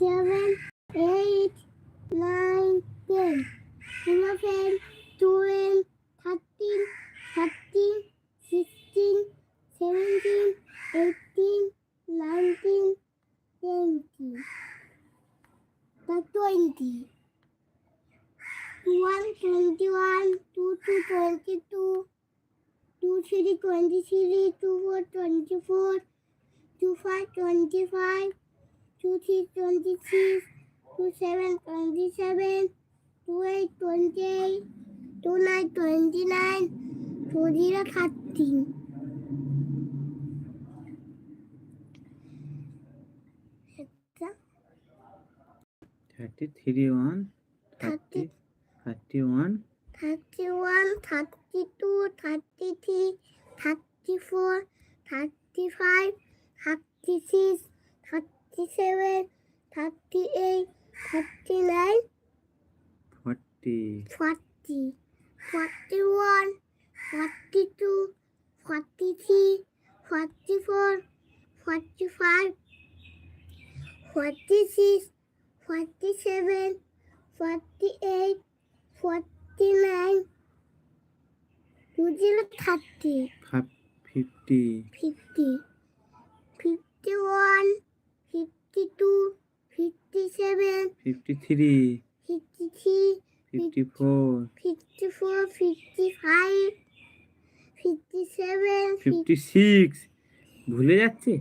seven, eight, nine, ten, eleven, two six twenty-six, two seven twenty-seven, two eight twenty-eight, two nine twenty-nine, two zero thirty. একটা thirty three one thirty thirty one thirty-one, thirty-two, thirty-three, thirty-four, thirty-five, thirty-six, thirty-seven, thirty-eight, thirty-nine, forty forty, forty-one, forty-two, forty-three, forty-four, forty-five, forty-six, forty-seven, forty-eight, forty-nine, two zero thirty, fifty fifty, fifty-one, fifty-two, fifty-seven, fifty three fifty-three, fifty four 54, 55, 57, fifty six ভুলে যাচ্ছে?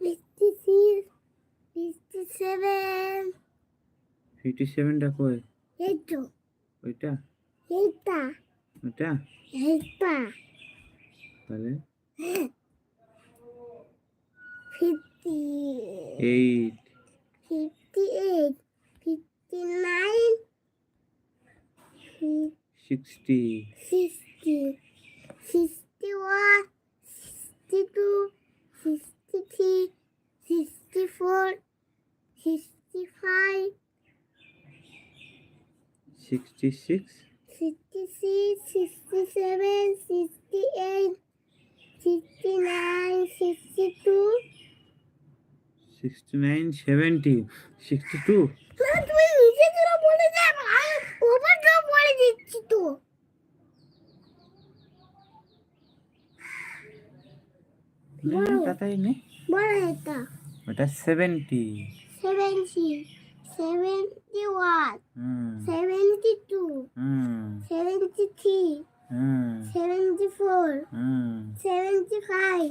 56, 57, fifty সেভেনটা কই এই তো ওইটা? এইটা ওইটা? এইটা তাহলে? 50, eight. 58, 59, 60, 60, 61, 62, 63, 64, 65, 66, 66, 67, 68, 69, 62, sixty nine seventy sixty two তুমি নিচে তোরা বলে যা ভাই ওভারটা বলে দিচ্ছি তো তাড়াতাড়ি নে বড় এটা ওটা seventy seventy seventy one seventy two seventy three seventy four seventy five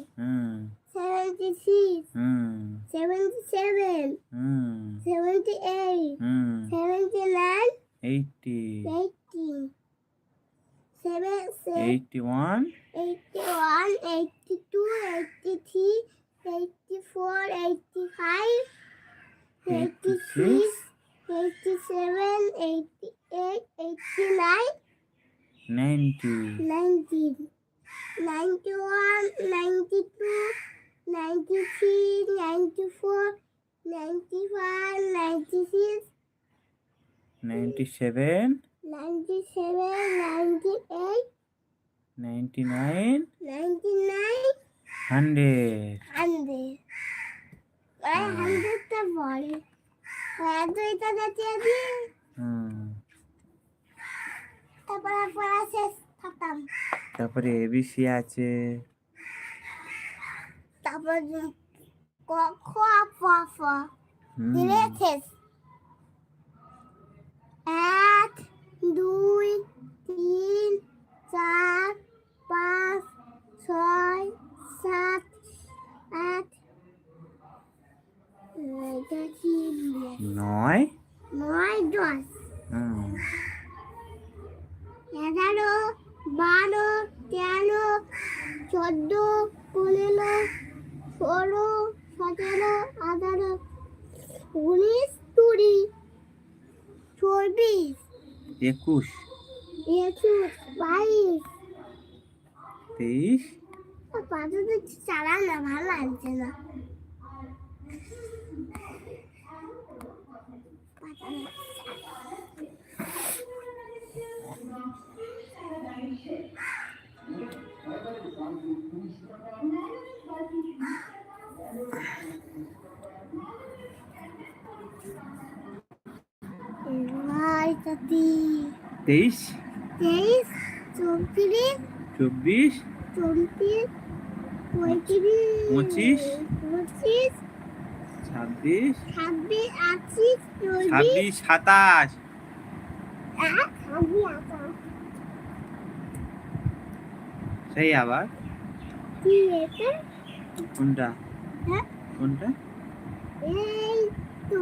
76, mm. 77, mm. 78, mm. 79, 80, 80, 81, 81, 82, 83, 84, 85, 86, 87, 88, 89, 90, 90, 91, 92, 93, 94, 95, 96, ninety seven 97, 98, ninety nine 99, hundred hundred ওই হান্ড্রেডটা বলে ওই দুইটা যাচ্ছে আছি হুম তারপরে পড়া শেষ খতম তারপরে এবিসি আছে হুম দিলে শেষ এক দুই তিন চার পাঁচ ছয় সাত আট নয় নয় দশ এগারো বারো তেরো চোদ্দ পনেরো ষোলো সতেরো আঠারো উনিশ কুড়ি চব্বিশ। একুশ। একুশ বাইশ। তেইশ। পাতা তো না ভালো লাগছে না। সাতি তেইশ? তেইশ চব্বিশ চৌত্রিশ পঁয়ত্রিশ পঁচিশ। পঁচিশ ছাব্বিশ? ছাব্বিশ চল্লিশ ছাব্বিশ সাতাশ। সেই আবার? কোনটা? হ্যাঁ? কোনটা? এই তো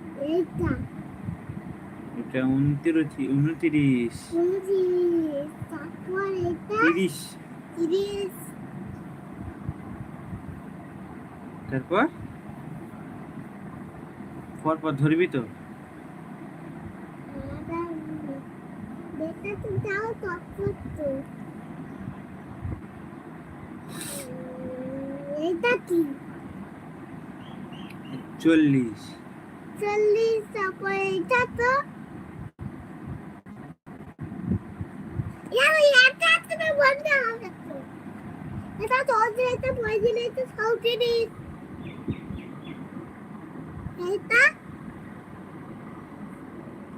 এইটা এটা। উনত্রিশ উনত্রিশ। তিরিশ। তারপর? পরপর ধরবি তো। চল্লিশ। চল্লিশ তারপর এটা তো এটা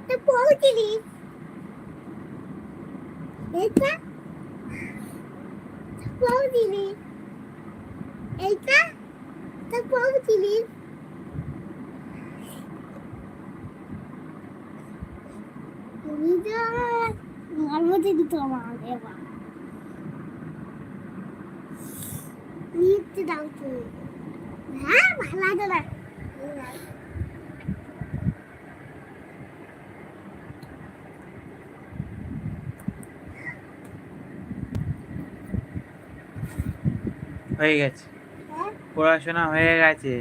তো পৌঁছিলিশ এইটা তো পৌঁছিলিশ তুমি তো গর্ভবতী দিত আমার এবার নিতে দাও তুমি হ্যাঁ ভালো লাগে না হয়ে গেছে। হ্যাঁ? পড়াশোনা হয়ে গেছে।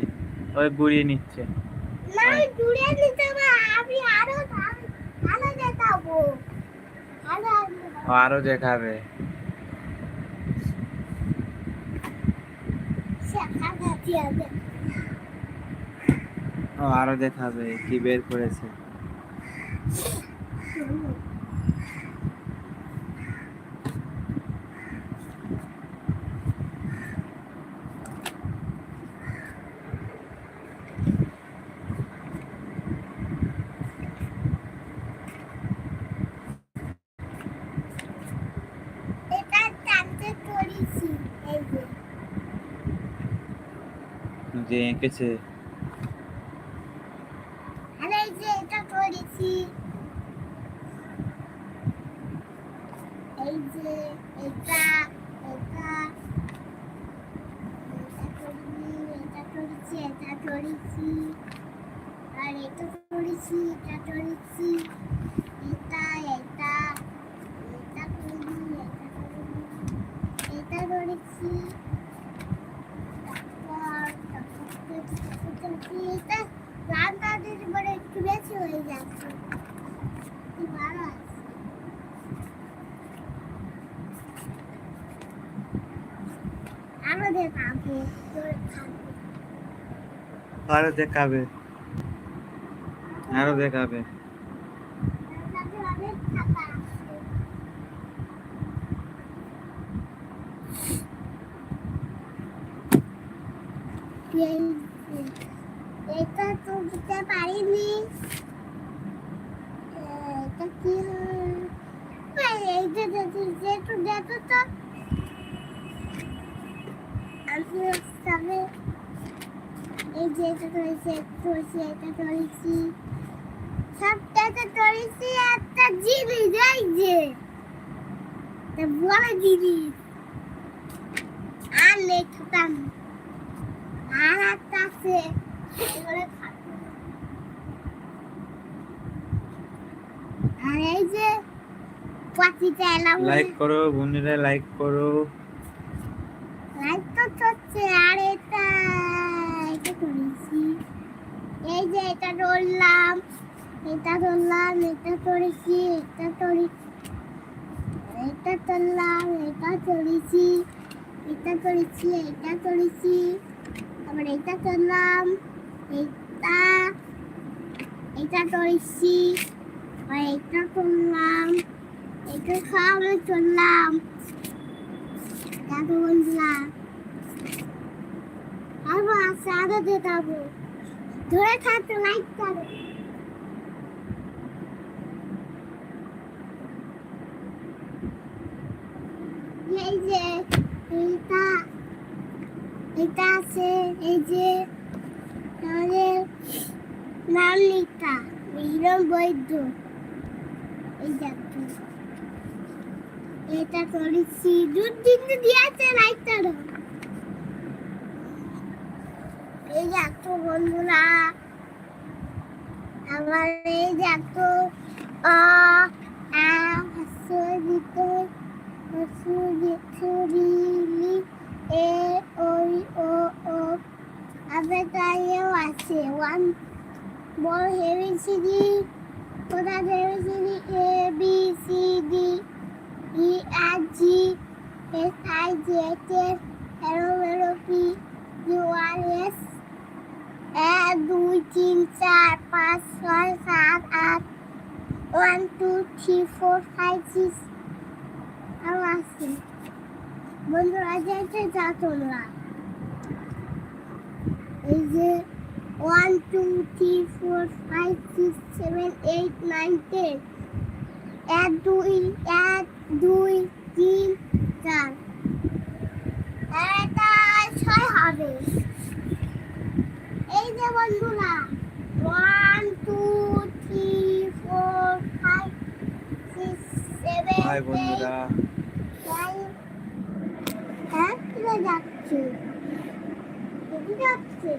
ওই গুড়িয়ে নিচ্ছে। না দূরে নিতে হবে আমি আরও ভালো- ভালো দেখাবো ভালো আসবে ও আরও দেখাবে। আরও দেখাবে কি বের করেছে এটা টানতে করেছি এই যে যে আর এটা করেছি এটা করেছি এটা করেছি আর এটা করেছি এটা করেছি এটা এটা এটা করিনি এটা করিনি এটা করেছি তারপর তারপর তারপর তারপর এটা রান্নাদের পরে একটু বেশি হয়ে যাচ্ছে কি ভালো আছে আমাদের পাবো তোর খাব আরও দেখাবে। আরও দেখাবে। এটা তো দিতে পারিনি। এটা কি? এই, এই যে দেখি যেটু তো আমি এই যে এটা করেছি এটা করেছি এটা করেছি সবটাতে করেছি একটা জিনিস এই যে তা বড় জিনিস আর লেখতাম আর একটা আছে এগুলো আর এই যে পাতিটা এলাম লাইক করো। বন্ধুরা লাইক করো। লাইট তো চলছে আর এটা করেছি এই যে এটা ধরলাম এটা ধরলাম, এটা করেছি এটা করেছি এটা করলাম, এটা করেছি এটা করেছি এটা করেছি। আবার এটা করলাম, এটা এটা করেছি, আর এটা করলাম, এটা খাওয়ানো চললাম দেখো বন্ধুরা, আবার সাদা দেখাবো। ধরে থাকতে লাইক করো এই যে এইটা এটা আছে, এই যে আমাদের নাম লিখা হিরণ বৈদ্য এই দেখো এটা করেছি দুধ দিনতে দিয়েছে লাইটারও এই দেখো বন্ধুরা, আমার এই দেখো দিতে ও ও। আবার তাইও আছে, ওয়ান। বড় heavy A, B, C, D, E, R, G, S, I, J K arrow R, S. এক, দুই, তিন, চার, পাঁচ, ছয়, সাত, আট one two three four five six আরও আছে। বন্ধুরা যেতে যা তোমরা। এই যে one two three four five six seven eight nine ten এক, দুই এক, দুই, তিন, চার। এটা ছয় হবে। যে বন্ধুরা? One two three four five six seven hi বন্ধুরা। হ্যাঁ যাচ্ছে। কোথায় যাচ্ছে।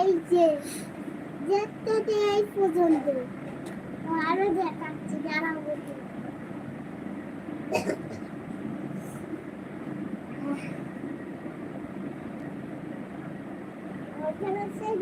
এই যে দে এই পর্যন্ত। আরও দেখাচ্ছে যারা বলছে ওখানে সেই নতুন হাসপাতালে আর আমার প্রচুর তা তা তোরা তোরা নিতে চায় আর লাগে না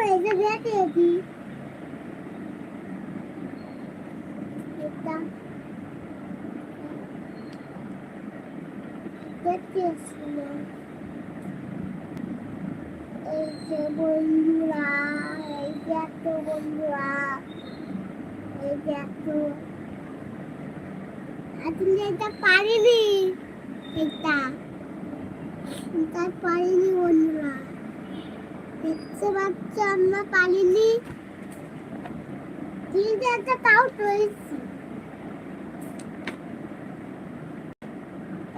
এই যে বন্ধুরা এই যে এত বন্ধুরা এই যে এত তুমি এটা পারিনি। এটা। এটা পারিনি বন্ধুরা। দেখতে পাচ্ছ, আমরা পারিনি কিন্তু একটা তাও রয়েছে।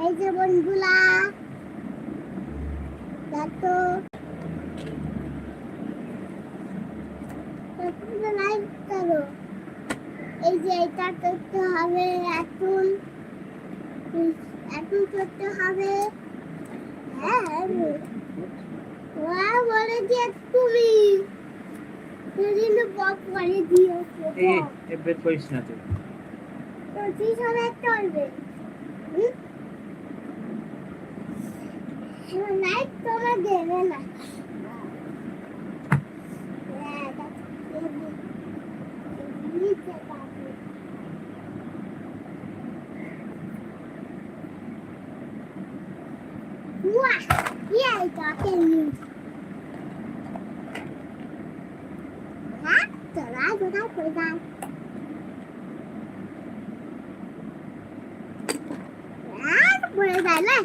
এই যে বন্ধুরা, দেখো। লাইক করো। এই যে এটা করতে হবে এখন। এখন করতে হবে। হ্যাঁ। তোমরা দেবে না হ্যাঁ, তা দেবে। নিচে পাবে। Wow! Yeah, I got it. হ্যাঁ তোরা কোথায় পড়ে যান আর পড়ে যায় না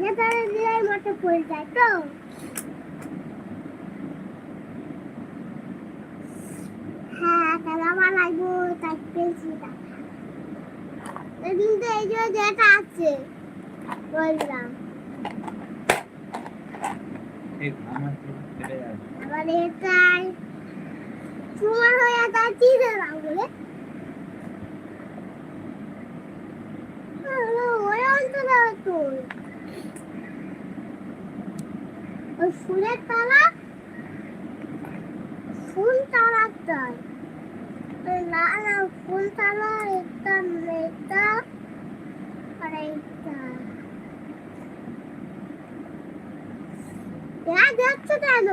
না তারা পড়ে যায় তো হ্যাঁ তাহলে লাগবো তাই পেয়েছিটা কিন্তু এই যে যেটা আছে বললাম তো আবার এটাই তোমার হয়ে তার কি দিলাম বলে ওই অন্তরে তো ওই ফুলের তলা ফুল তলাটাই ওই না না ফুল তলা এটা এটা আড়াইটা এরা দেখছ কেন?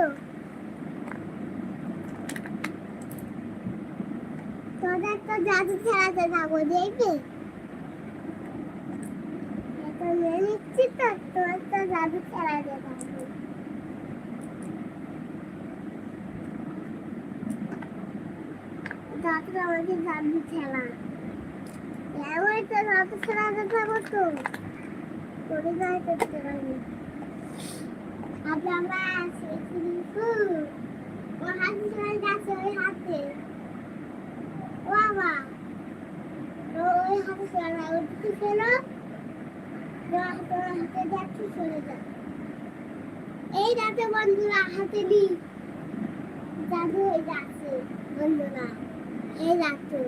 তোদের তো জাদু খেলাতে যাব, দেখবি? এটা মেনে নিচ্ছি তো তোর তো জাদু খেলাতে যাব। আমাকে চলে যাচ্ছে ওই হাতে। ও বাবা। ও ওই হাতে চলে না ওই দিকে চলো হাতে যাচ্ছে চলে যা এই রাতে বন্ধুরা, হাতে নি জাদু হয়ে যাচ্ছে বন্ধুরা। এই রাতে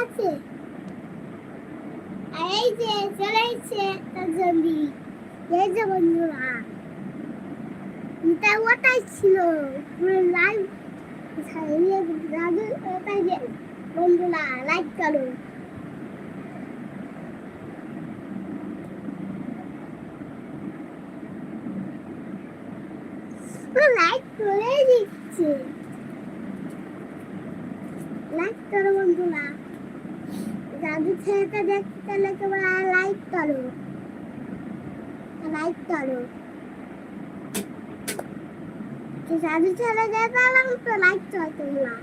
আছে? আর এই যে চলে এসছে তার জম্বি এই যে বন্ধুরা, এটা ওটাই ছিল। পুরো লাইভ রাজু, ওটাই যে বন্ধুরা লাইক করো। লাইক করে দিচ্ছে। লাইক করো বন্ধুরা। জাদু ছেলেটা দেখতে তোমরা লাইক করো। লাইক করো। জাদু ছেলে দেখালাম তো লাইক করো তোমরা।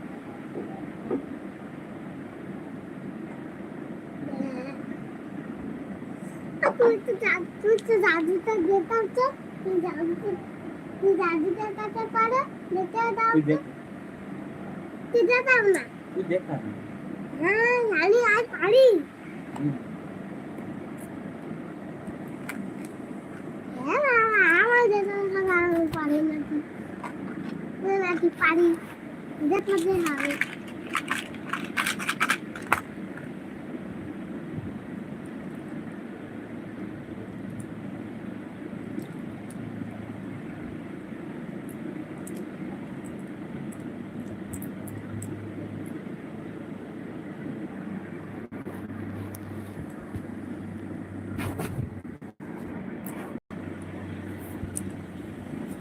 তুই তো জাদু তুই তো জাদুটা তুই জাদুটা তুই জাদুটা কাছে পারো। দেখে দাও তুই না। তুই দেখ না। আমি আর পারি পারি নাকি পারি দেখ হবে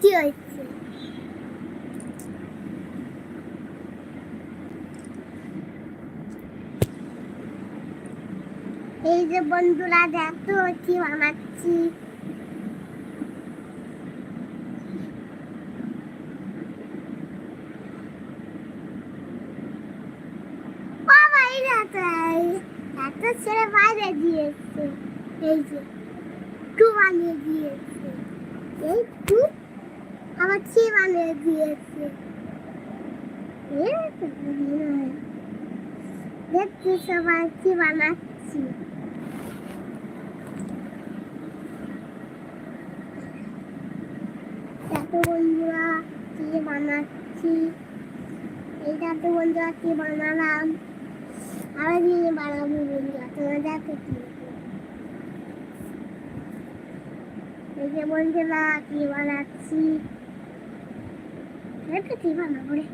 কি হয়েছে এই যে বন্ধুরা দেখো, কি এই, এত ছেলে বাইরে দিয়েছে এই যে টু বানিয়ে দিয়েছে। এই টু আমার থ্রি বানিয়ে দিয়েছে। দেখছি সবাই কি বানাচ্ছি এত বন্ধুরা, কি বানাচ্ছি? এইটা তো বন্ধুরা, কি বানালাম? আরও দিয়ে বানাবো বন্ধুরা তোমরা কি বন্ধুরা, কি বানাচ্ছি? কি বানাবো রে?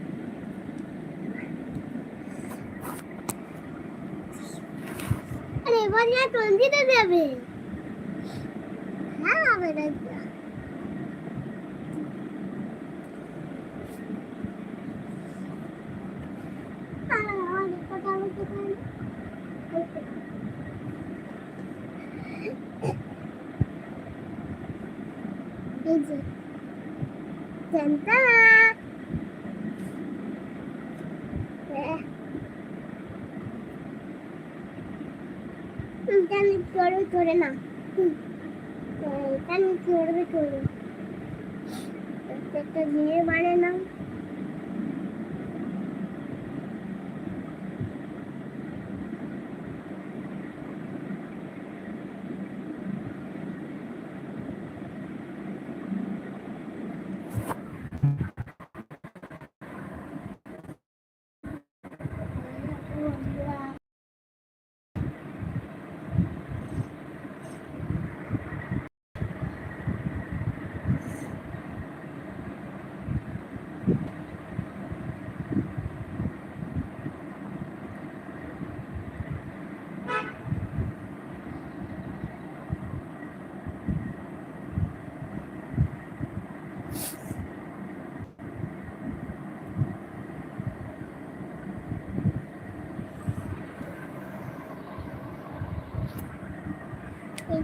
আরে এবার না কোন দিতে দেবে হ্যাঁ হবে না এই যে জানি করবে করে না জানি করবে করবে একটা জিনিস মানে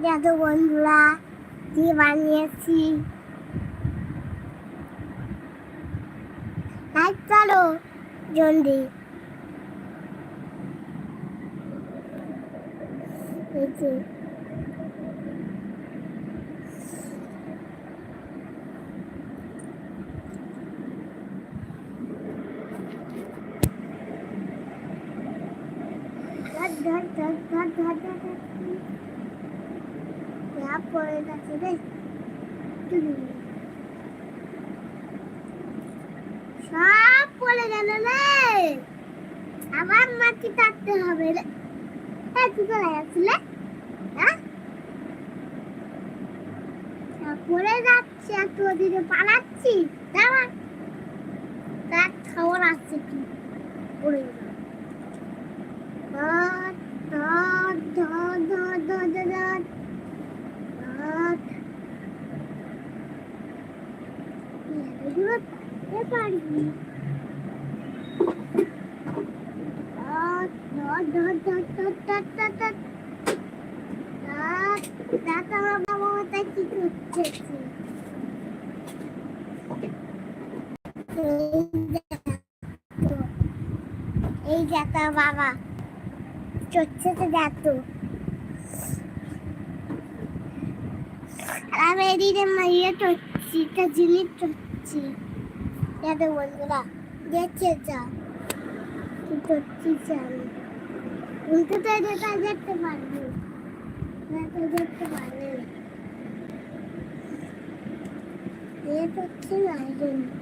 দেখো বন্ধুরা কি বানিয়েছি? লাইক করো জলদি। এই চাপ পড়ে সব পড়ে গেল রে। আবার মাটি কাটতে হবে রে। হ্যাঁ তুই আসলে পড়ে যাচ্ছে আর তুই ওদিকে পালাচ্ছি। দাঁড়া। তার খাবার আসছে কি? পড়ে ধ ধ ধ ধ ধর এই দেখ বাবা। চড়ছে তো আর আমি এদিকে মারিয়ে চড়ছি একটা জিনিস চড়ছি। দেখো বন্ধুরা দেখছে যা কি চড়ছিস আমি উল্টো তো যেটা দেখতে পারবি দেখতে পারবে না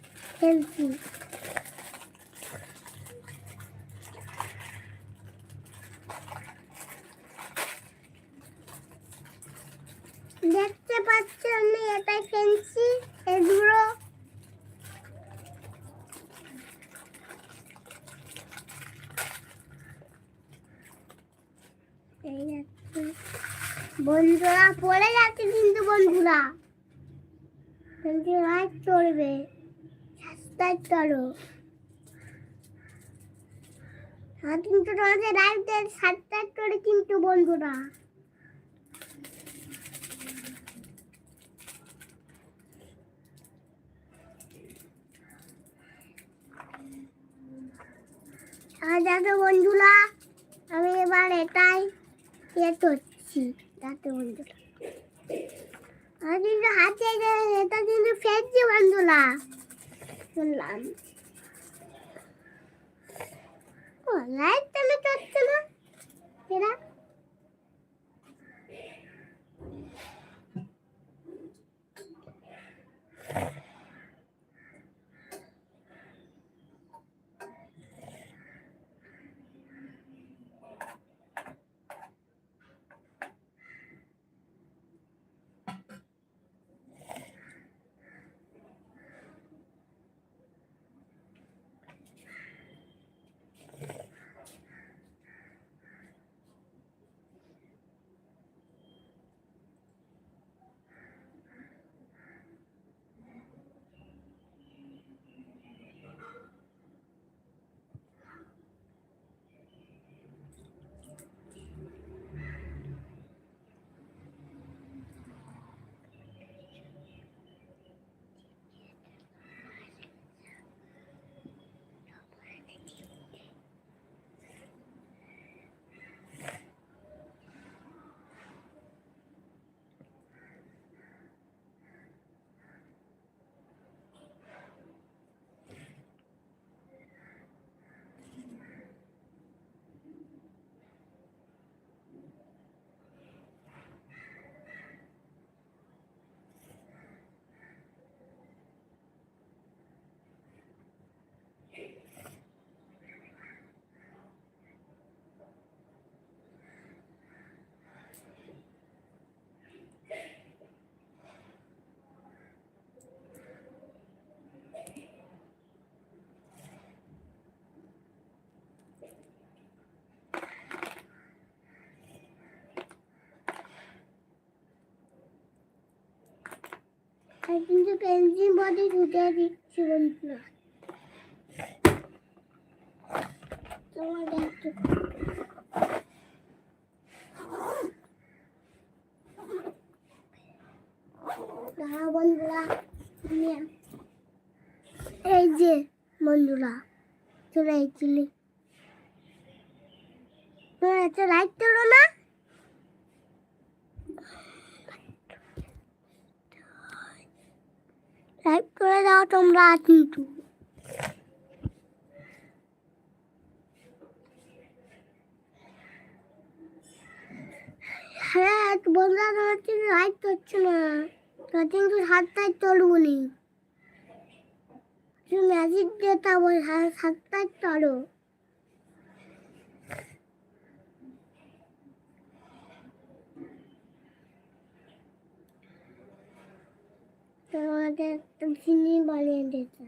খেলছি। দেখতে পাচ্ছি আমি এটাই ফেলছি এগুলো। বন্ধুরা, পড়ে যাচ্ছে কিন্তু বন্ধুরা। কিন্তু লাইট চলবে। সাবস্ক্রাইব করো। কিন্তু তোমাদের লাইভদের সাবস্ক্রাইব করে কিন্তু বন্ধুরা। বন্ধুরা, আমি এবার এটাই ইয়ে করছি বন্ধুরা। আর কিন্তু হাতে এটা কিন্তু ফেলছি বন্ধুরা। করলাম লাইট তাহলে করছে এরা আর কিন্তু পেন্সিল বডি ছুটে দিচ্ছি বন্ধুরা তোমাদের একটু দাঁড়াও বন্ধুরা নিয়ে আস। এই যে বন্ধুরা, চলে এসেছিলি তোমরা একটা লাইক করো না? লাইক করে দাও তোমরা কিন্তু। হ্যাঁ বন্ধুরা তোমার কিন্তু লাইক করছ না। তোর কিন্তু সাতটায় চলবো নি। ম্যাজিক দিয়ে তা বল সাতটায় চলো তোমাকে একটা চিনি বানিয়ে দিতে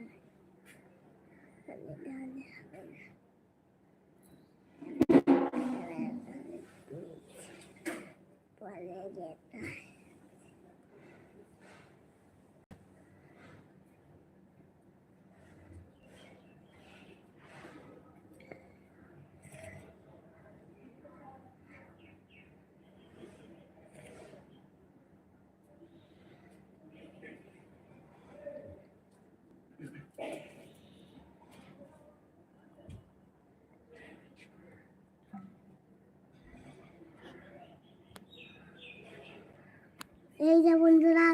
Sabun.